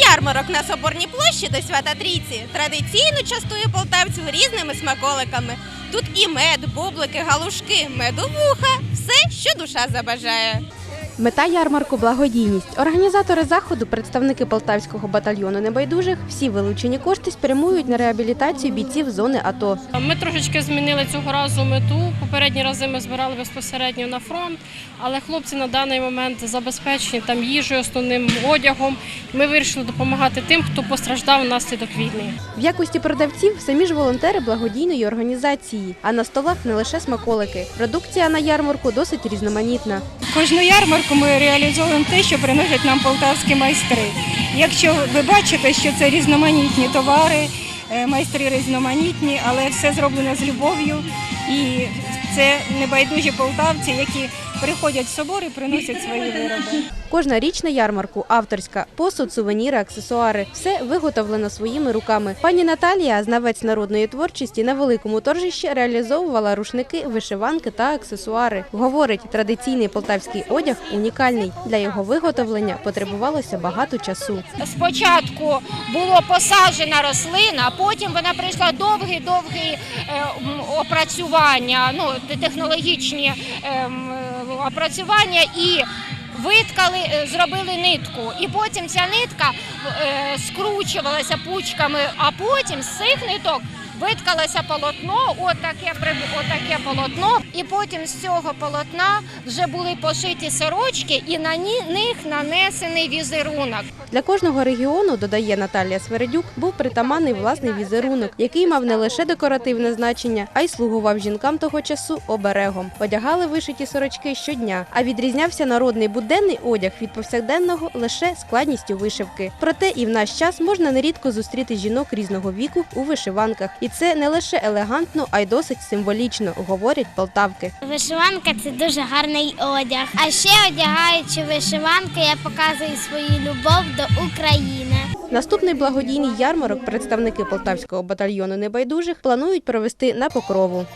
Ярмарок на Соборній площі до Свята Трійці традиційно частує полтавців різними смаколиками. Тут і мед, бублики, галушки, медовуха, все, що душа забажає. Мета ярмарку благодійність. Організатори заходу, представники полтавського батальйону небайдужих, всі вилучені кошти спрямують на реабілітацію бійців зони АТО. Ми трошечки змінили цього разу мету. Попередні рази ми збирали безпосередньо на фронт, але хлопці на даний момент забезпечені там їжею, основним одягом. Ми вирішили допомагати тим, хто постраждав внаслідок війни. В якості продавців самі ж волонтери благодійної організації. А на столах не лише смаколики. Продукція на ярмарку досить різноманітна. Кожну ярмарку ми реалізовуємо те, що приносять нам полтавські майстри. Якщо ви бачите, що це різноманітні товари, е, майстри різноманітні, але все зроблено з любов'ю. І це небайдужі полтавці, які приходять в собор і приносять свої вироби. Кожна річ на ярмарку авторська. Посуд, сувеніри, аксесуари. Все виготовлено своїми руками. Пані Наталія, знавець народної творчості, на великому торжищі реалізовувала рушники, вишиванки та аксесуари. Говорить, традиційний полтавський одяг унікальний. Для його виготовлення потребувалося багато часу. спочатку було посаджена рослина, а потім вона пройшла довгі-довгі е, опрацювання, ну технологічні ем, опрацювання і. Виткали, е, зробили нитку, і потім ця нитка е, скручувалася пучками, а потім з цих ниток виткалося полотно, отаке, отаке полотно, і потім з цього полотна вже були пошиті сорочки, і на ні- них нанесений візерунок. Для кожного регіону, додає Наталія Свередюк, був притаманний власний візерунок, який мав не лише декоративне значення, а й слугував жінкам того часу оберегом. Одягали вишиті сорочки щодня, а відрізнявся народний буденний одяг від повсякденного лише складністю вишивки. Проте і в наш час можна нерідко зустріти жінок різного віку у вишиванках, і це не лише елегантно, а й досить символічно, говорять полтавки. Вишиванка це дуже гарний одяг. А ще одягаючи вишиванки, я показую свою любов до України. Наступний благодійний ярмарок представники полтавського батальйону небайдужих планують провести на покрову.